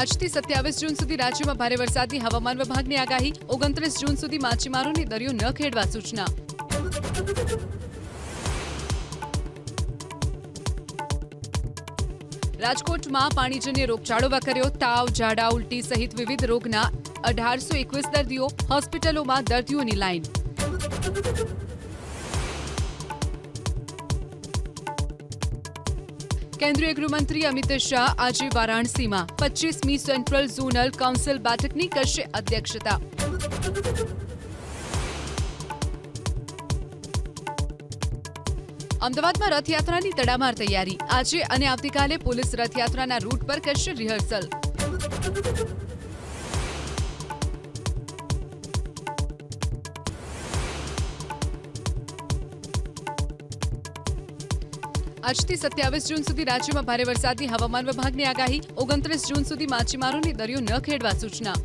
આજથી સત્યાવીસ જૂન સુધી રાજ્યમાં ભારે વરસાદની હવામાન વિભાગની આગાહી. ઓગણત્રીસ જૂન સુધી માછીમારોને દરિયો ન ખેડવા સૂચના. રાજકોટમાં પાણીજન્ય રોગચાળો વકર્યો. તાવ, ઝાડા, ઉલટી સહિત વિવિધ રોગના અઢારસો એકવીસ દર્દીઓ હોસ્પિટલોમાં દર્દીઓની લાઈન. કેન્દ્રીય ગૃહમંત્રી અમિત શાહ આજે વારાણસીમાં પચીસમી સેન્ટ્રલ ઝોનલ કાઉન્સિલ બેઠકની કરશે અધ્યક્ષતા. અમદાવાદમાં રથયાત્રાની તડામાર તૈયારી. આજે અને આવતીકાલે પોલીસ રથયાત્રાના રૂટ પર કરશે રિહર્સલ. આજથી સત્યાવીસ જૂન સુધી રાજ્યમાં ભારે વરસાદની હવામાન વિભાગની આગાહી. ઓગણત્રીસ જૂન સુધી માછીમારોને દરિયો ન ખેડવા સૂચના.